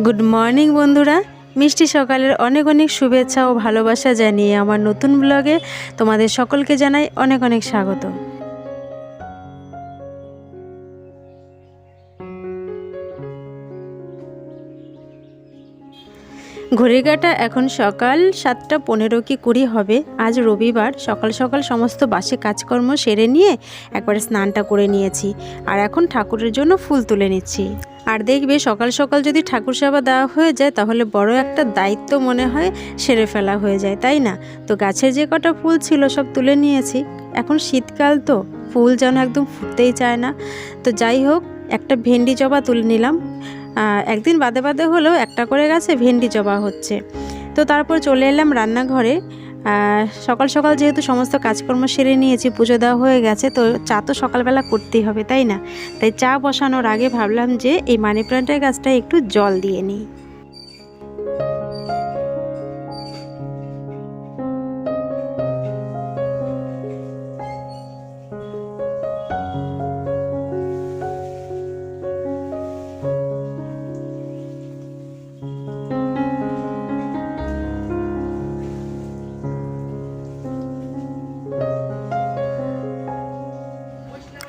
Good morning বন্ধুরা। মিষ্টি সকালের অনেক অনেক শুভেচ্ছা ও ভালোবাসা জানিয়ে আমার নতুন ব্লগে তোমাদের সকলকে জানাই অনেক অনেক স্বাগত। ঘড়ির কাটা এখন সকাল সাতটা পনেরো কি কুড়ি হবে। আজ রবিবার, সকাল সকাল সমস্ত বাসে কাজকর্ম সেরে নিয়ে একবারে স্নানটা করে নিয়েছি। আর এখন ঠাকুরের জন্য ফুল তুলে নিচ্ছি। আর দেখবে সকাল সকাল যদি ঠাকুর সেবা দেওয়া হয়ে যায়, তাহলে বড় একটা দায়িত্ব মনে হয় সেরে ফেলা হয়ে যায়, তাই না? তো গাছের যে কটা ফুল ছিল সব তুলে নিয়েছি। এখন শীতকাল তো, ফুল যেন একদম ফুটতেই চায় না। তো যাই হোক, একটা ভেন্ডি জবা তুলে নিলাম। একদিন বাদে বাদে হলেও একটা করে গাছে ভেন্ডি জবা হচ্ছে। তো তারপর চলে এলাম রান্নাঘরে। সকাল সকাল যেহেতু সমস্ত কাজকর্ম সেরে নিয়েছি, পুজো দেওয়া হয়ে গেছে, তো চা তো সকালবেলা করতেই হবে, তাই না? তাই চা বসানোর আগে ভাবলাম যে এই মানি প্ল্যান্টের গাছটা একটু জল দিয়ে নিই।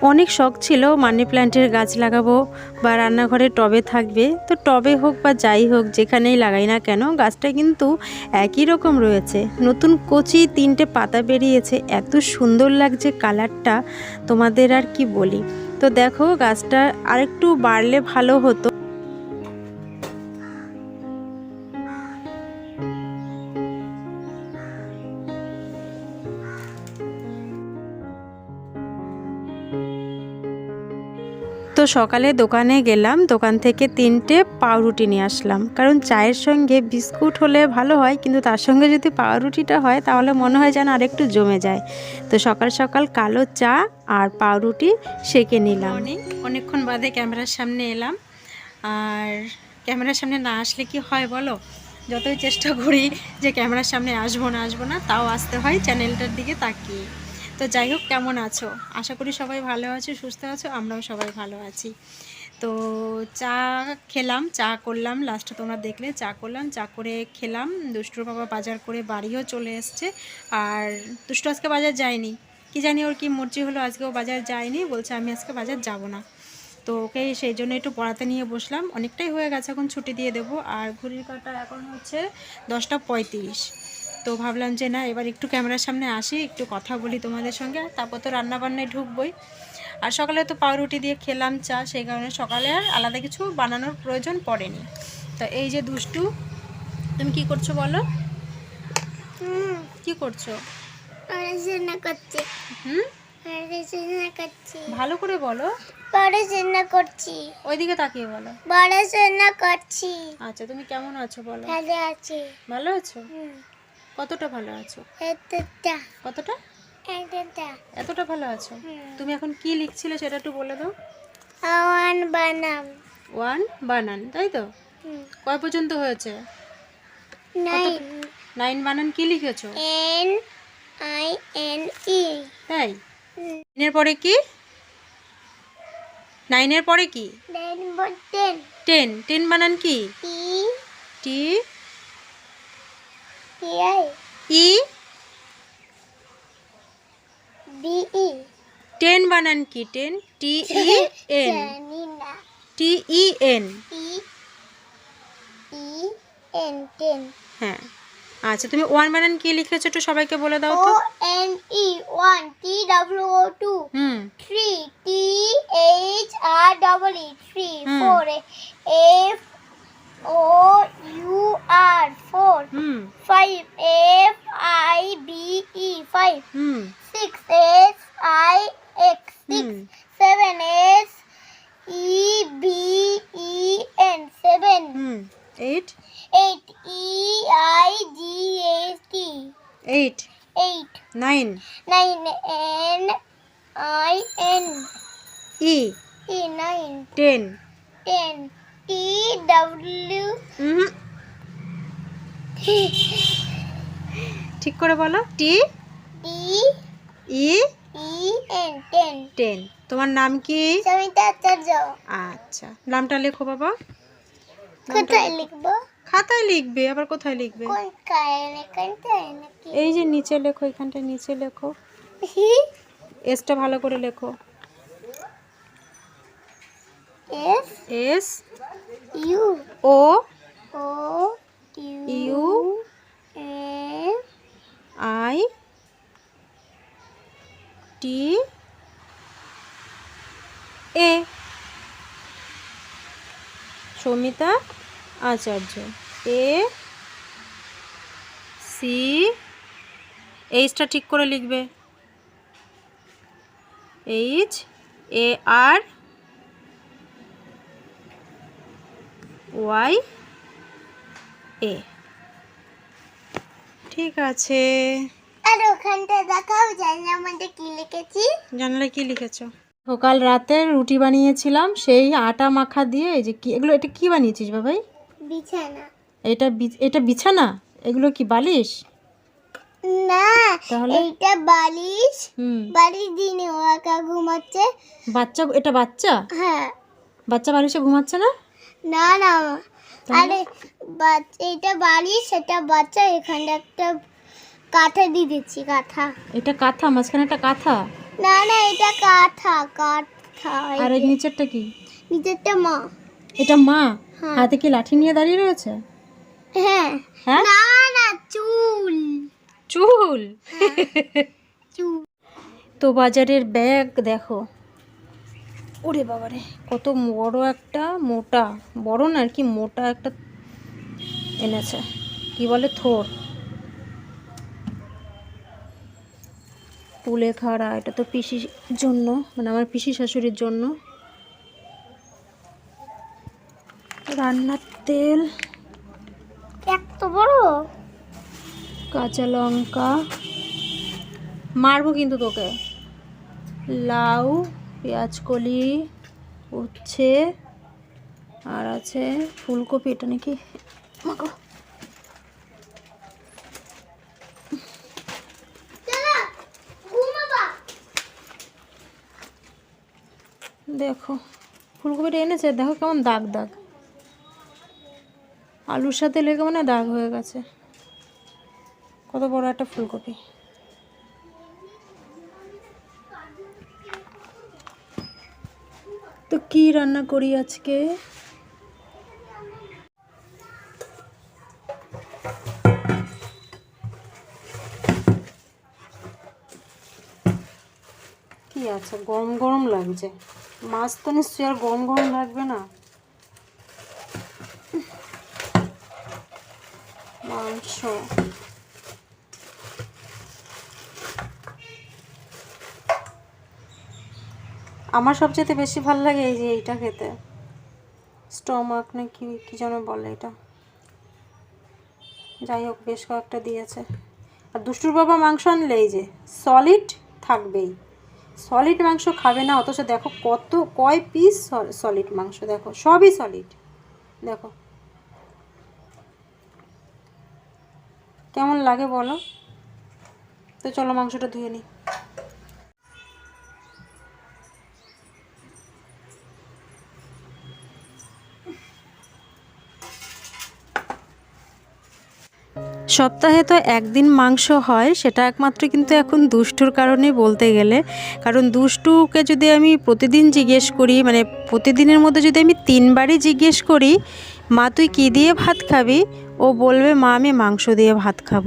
অনেক শখ ছিল, মানি প্ল্যান্টের গাছ লাগাবো বা রান্নাঘরে টবে থাকবে। তো টবে হোক বা যাই হোক, যেখানেই লাগাই না কেন, গাছটা কিন্তু একই রকম রয়েছে। নতুন কচি তিনটে পাতা বেরিয়েছে, এত সুন্দর লাগছে কালারটা। তোমাদের আর কি বলি? তো দেখো, গাছটা আরেকটু বাড়লে ভালো হতো। তো সকালে দোকানে গেলাম, দোকান থেকে তিনটে পাউরুটি নিয়ে আসলাম। কারণ চায়ের সঙ্গে বিস্কুট হলে ভালো হয়, কিন্তু তার সঙ্গে যদি পাউরুটিটা হয়, তাহলে মনে হয় যেন আরেকটু জমে যায়। তো সকাল সকাল কালো চা আর পাউরুটি সেকে নিলাম। অনেক অনেকক্ষণ বাদে ক্যামেরার সামনে এলাম। আর ক্যামেরার সামনে না আসলে কি হয় বলো? যতই চেষ্টা করি যে ক্যামেরার সামনে আসব না আসব না, তাও আসতে হয়। চ্যানেলটার দিকে তাকিয়ে। তো যাই হোক, কেমন আছো? আশা করি সবাই ভালো আছো, সুস্থ আছো, আমরাও সবাই ভালো আছি। তো চা খেলাম, চা করলাম লাস্টে তোমরা দেখলে, চা করলাম, চা করে খেলাম। দুষ্টুর বাবা বাজার করে বাড়িও চলে এসছে। আর দুষ্টু আজকে বাজার যায়নি। কি জানি ওর কি মর্জি হলো, আজকে ও বাজার যায়নি, বলছে আমি আজকে বাজার যাব না। তো ওকে সেই জন্য একটু পড়াতে নিয়ে বসলাম। অনেকটাই হয়ে গেছে, এখন ছুটি দিয়ে দেবো। আর ঘড়ির কাটা এখন হচ্ছে দশটা পঁয়ত্রিশ। তো ভাবলাম যে না এবার একটু ক্যামেরার সামনে আসি একটু কথা বলি তোমাদের সঙ্গে। তারপর তো রান্নাবান্নায় ঢুকবই। আর সকালে তো পাউরুটি দিয়ে খেলাম চা সেই কারণে সকালে আর আলাদা কিছু বানানোর প্রয়োজন পড়েনি। তো এই যে দুষ্টু তুমি কি করছ বলো? হুম। কি করছ? পড়াশোনা করছি। হুম? পড়াশোনা করছি। ভালো করে বলো। পড়াশোনা করছি। ওইদিকে তাকিয়ে বলো। পড়াশোনা করছি। আচ্ছা তুমি কেমন আছো বলো? ভালো আছি। ভালো আছো? হুম। কতটা ভালো আছো? এতটা। কতটা? এতটা। এতটা ভালো আছো? তুমি এখন কি লিখছিলে সেটা একটু বলে দাও। ওয়ান বানান ওয়ান বানান তাই তো? কয় পর্যন্ত হয়েছে? নাইন। নাইন বানান কি লিখেছো? N I N E. তাই? নাইনের পরে কি? নাইনের পরে কি? বটেন টেন। টেন বানান কি? টি টি ই ই টেন বানান কি ten T E N T E N হ্যাঁ। আচ্ছা তুমি ওয়ান বানান কি লিখেছো একটু সবাইকে বলে দাও তো। N E one T W O two three T H R double E three. Four F O U R four. Hmm. Five F I B E five. Hmm. Six S I X six. Hmm. Seven S E B E N seven. Hmm. Eight. Eight E I G S T. Eight. Eight. Nine. Nine N I N. E. E nine. Ten. Ten. T W ঠিক করে বলো। T D E E N ten ten তোমার নাম কি? সমিতা আচার্য। আচ্ছা নামটা লেখো বাবা। কোথায় লিখব? খাতায় লিখবে আবার কোথায় লিখবে? এই যে নিচে লেখো এখানটায় নিচে লেখো। এসটা ভালো করে লেখো। S S U O O U M I T A Soumita Acharya. A C এইচটা ঠিক করে লিখবে। H A R Y A. ঠিক আছে। আর ওখানটা দেখাও জানি আমাদের কি লিখেছি? জানলে কি লিখেছো? সকাল রাতে রুটি বানিয়েছিলাম সেই আটা মাখা দিয়ে এই যে কি এগুলো এটা কি বানিয়েছিস বাবাই? বিছানা। এটা এটা বিছানা? এগুলো কি বালিশ? না তাহলে? এইটা বালিশ। হুম। বালিশ দিনে ও একা ঘুমাচ্ছে। বাচ্চা এটা বাচ্চা? হ্যাঁ। বাচ্চা বালিশে ঘুমাচ্ছে না? না না। আরে এইটা বালিশ সেটা বাচ্চা এখানে একটা কাঁথা দিয়ে দিচ্ছি কাঁথা। এটা কাঁথা মাঝখানে একটা কাঁথা? না না এটা কাঁথা কাঁথা আর এই নিচেরটা কি? নিচেরটা মা। এটা মা? হ্যাঁ। হাতে কি লাঠি নিয়ে দাঁড়িয়ে রয়েছে? হ্যাঁ। হ্যাঁ? না না চুল। চুল? চুল। তো বাজারের ব্যাগ দেখো। ওরে বাবারে। কত বড় একটা মোটা বড় না আর কি মোটা একটা এনেছে। কি বলে? থোর। কুলেখাড়া এটা তো পিসির জন্য মানে আমার পিসি শাশুড়ির জন্য। রান্নার তেল। এত বড়? কাঁচা লঙ্কা। মারবো কিন্তু তোকে। লাউ। পেঁয়াজ কলি উচ্ছে, আর আছে ফুলকপি, এটা নাকি দেখো, ফুলকপিটা এনেছে, দেখো কেমন দাগ দাগ। আলুর সাথে লেগে মানে দাগ হয়ে গেছে। কত বড় একটা ফুলকপি। তো কি রান্না করি আজকে? কি আছে? গরম গরম লাগছে। মাছ তো নিশ্চয়ই আর গরম গরম লাগবে না। মাংস। আমার সবচেয়ে বেশি ভালো লাগে এই যে এইটা খেতে। স্টমাক না কি কি যেন বলে এটা। যাই হোক, বেশ কয়েকটা দিয়েছে। আর দুষ্টুর বাবা মাংস আনলে এই যে সলিড থাকবেই। সলিড মাংস খাবে না, অথচ দেখো কত, কয় পিস সলিড মাংস দেখো, সবই সলিড দেখো। কেমন লাগে বলো? তো চলো মাংসটা ধুয়ে নিই সপ্তাহে তো একদিন মাংস হয়, সেটা একমাত্র কিন্তু এখন দুষ্টুর কারণে বলতে গেলে। কারণ দুষ্টুকে যদি আমি প্রতিদিন জিজ্ঞেস করি মানে প্রতিদিনের মধ্যে যদি আমি তিনবারই জিজ্ঞেস করি, মা, তুই কী দিয়ে ভাত খাবি? ও বলবে, মা, আমি মাংস দিয়ে ভাত খাব।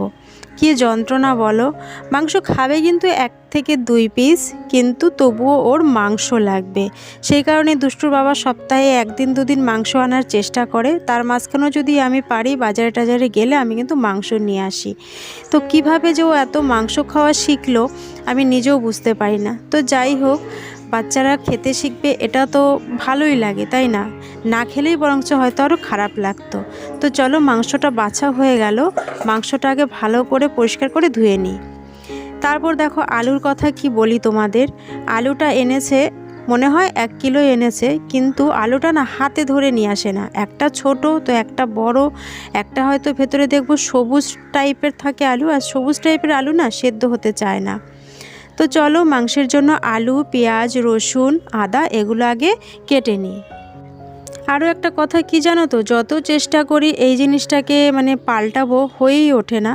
কী যন্ত্রণা বলো? মাংস খাবে কিন্তু এক থেকে দুই পিস কিন্তু তবুও ওর মাংস লাগবে। সেই কারণে দুষ্টুর বাবা সপ্তাহে একদিন দুদিন মাংস আনার চেষ্টা করে। তার মাঝখানেও যদি আমি পারি, বাজারে টাজারে গেলে আমি কিন্তু মাংস নিয়ে আসি। তো কীভাবে যে ও এত মাংস খাওয়া শিখলো, আমি নিজেও বুঝতে পারি না। তো যাই হোক, বাচ্চারা খেতে শিখবে, এটা তো ভালোই লাগে, তাই না? না খেলেই বরঞ্চ হয়তো আরও খারাপ লাগতো। তো চলো মাংসটা বাছা হয়ে গেল। মাংসটা আগে ভালো করে পরিষ্কার করে ধুয়ে নিই। তারপর দেখো আলুর কথা কি বলি তোমাদের? আলুটা এনেছে, মনে হয় এক কিলো এনেছে, কিন্তু আলুটা না হাতে ধরে নিয়ে আসে না। একটা ছোট, তো একটা বড়, একটা হয়তো ভেতরে দেখব সবুজ টাইপের থাকে আলু, আর সবুজ টাইপের আলু না সেদ্ধ হতে চায় না। তো চলো মাংসের জন্য আলু, পেঁয়াজ, রসুন, আদা এগুলো আগে কেটে নিই। আরও একটা কথা কি জানো তো? যত চেষ্টা করি এই জিনিসটাকে মানে পাল্টাবো, হয়েই ওঠে না।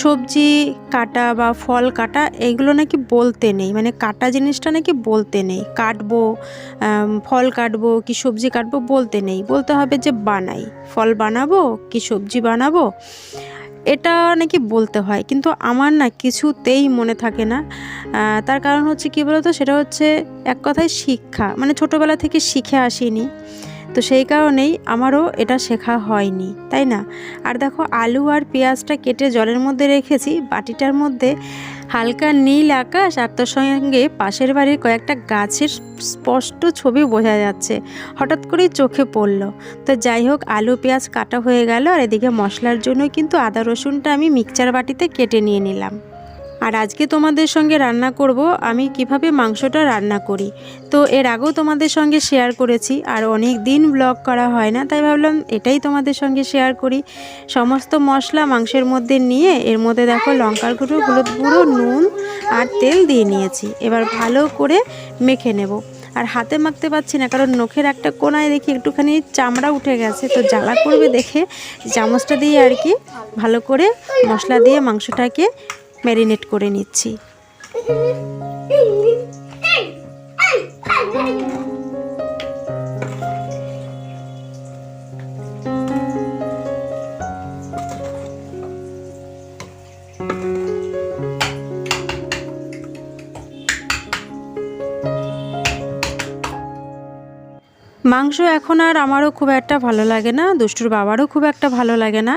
সবজি কাটা বা ফল কাটা এইগুলো নাকি বলতে নেই। মানে কাটা জিনিসটা নাকি বলতে নেই। কাটবো ফল কাটবো, কি সবজি কাটবো বলতে নেই। বলতে হবে যে বানাই। ফল বানাবো, কি সবজি বানাবো, এটা নাকি বলতে হয়। কিন্তু আমার না কিছুতেই মনে থাকে না। তার কারণ হচ্ছে কি বলতো? সেটা হচ্ছে এক কথায় শিক্ষা। মানে ছোটোবেলা থেকে শিখে আসিনি। তো সেই কারণেই আমারও এটা শেখা হয়নি, তাই না? আর দেখো আলু আর পেঁয়াজটা কেটে জলের মধ্যে রেখেছি, বাটিটার মধ্যে হালকা নীল আকাশ আর তার সঙ্গে পাশের বাড়ির কয়েকটা গাছের স্পষ্ট ছবি বোঝা যাচ্ছে, হঠাৎ করেই চোখে পড়ল। তো যাই হোক, আলু, পেঁয়াজ কাটা হয়ে গেল আর এদিকে মশলার জন্য কিন্তু আদা রসুনটা আমি মিক্সচার বাটিতে কেটে নিয়ে নিলাম। আর আজকে তোমাদের সঙ্গে রান্না করব, আমি কীভাবে মাংসটা রান্না করি। তো এর আগেও তোমাদের সঙ্গে শেয়ার করেছি, আর অনেক দিন ব্লগ করা হয় না, তাই ভাবলাম এটাই তোমাদের সঙ্গে শেয়ার করি। সমস্ত মশলা মাংসের মধ্যে নিয়ে, এর মধ্যে দেখো লঙ্কার গুঁড়ো, হলুদ গুঁড়ো, নুন আর তেল দিয়ে নিয়েছি। এবার ভালো করে মেখে নেব। আর হাতে মাখতে পারছি না, কারণ নখের একটা কোনায় দেখি একটুখানি চামড়া উঠে গেছে, তো জ্বালা করবে দেখে। চামচটা দিয়ে আর কি ভালো করে মশলা দিয়ে মাংসটাকে ম্যারিনেট করে নিচ্ছি মাংস এখন আর আমারও খুব একটা ভালো লাগে না, দুষ্টুর বাবারও খুব একটা ভালো লাগে না।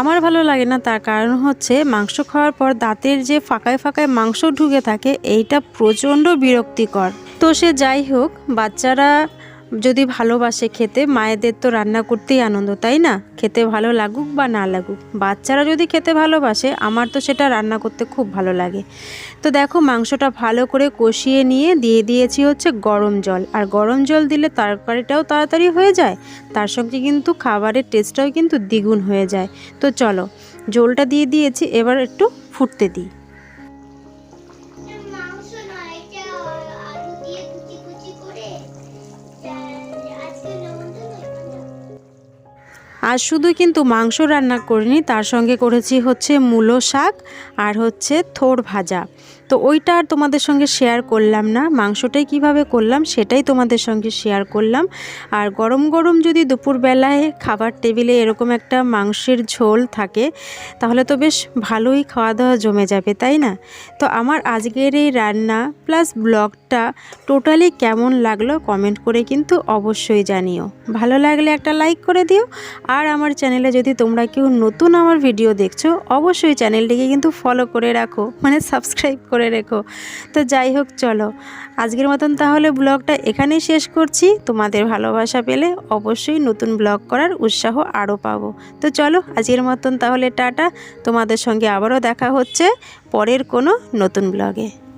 আমার ভালো লাগে না তার কারণ হচ্ছে মাংস খাওয়ার পর দাঁতের যে ফাঁকায় ফাঁকায় মাংস ঢুকে থাকে, এইটা প্রচণ্ড বিরক্তিকর। তো সে যাই হোক, বাচ্চারা যদি ভালোবাসে খেতে, মায়েদের তো রান্না করতেই আনন্দ, তাই না? খেতে ভালো লাগুক বা না লাগুক, বাচ্চারা যদি খেতে ভালোবাসে, আমার তো সেটা রান্না করতে খুব ভালো লাগে। তো দেখো, মাংসটা ভালো করে কষিয়ে নিয়ে দিয়ে দিয়েছি হচ্ছে গরম জল। আর গরম জল দিলে তরকারিটাও তাড়াতাড়ি হয়ে যায়, তার সঙ্গে কিন্তু খাবারের টেস্টটাও কিন্তু দ্বিগুণ হয়ে যায়। তো চলো, জলটা দিয়ে দিয়েছি, এবার একটু ফুটতে দিই। আর শুধু কিন্তু মাংস রান্না করিনি, তার সঙ্গে করেছি হচ্ছে মূলো শাক আর হচ্ছে থোড় ভাজা। তো ওইটা আর তোমাদের সঙ্গে শেয়ার করলাম না। মাংসটাই কীভাবে করলাম সেটাই তোমাদের সঙ্গে শেয়ার করলাম। আর গরম গরম যদি দুপুরবেলায় খাবার টেবিলে এরকম একটা মাংসের ঝোল থাকে, তাহলে তো বেশ ভালোই খাওয়া দাওয়া জমে যাবে, তাই না? তো আমার আজকের এই রান্না প্লাস ব্লগটা টোটালি কেমন লাগল কমেন্ট করে কিন্তু অবশ্যই জানিও। ভালো লাগলে একটা লাইক করে দিও। আর আমার চ্যানেলে যদি তোমরা কেউ নতুন আমার ভিডিও দেখছ, অবশ্যই চ্যানেলটিকে কিন্তু ফলো করে রাখো। মানে সাবস্ক্রাইব করে রেখো। তো যাই হোক, চলো। আজকের মতন তাহলে ব্লগটা এখানেই শেষ করছি। তোমাদের ভালোবাসা পেলে অবশ্যই নতুন ব্লগ করার উৎসাহ আরও পাবো। তো চলো, আজকের মতন তাহলে টাটা। তোমাদের সঙ্গে আবারও দেখা হচ্ছে পরের কোনো নতুন ব্লগে।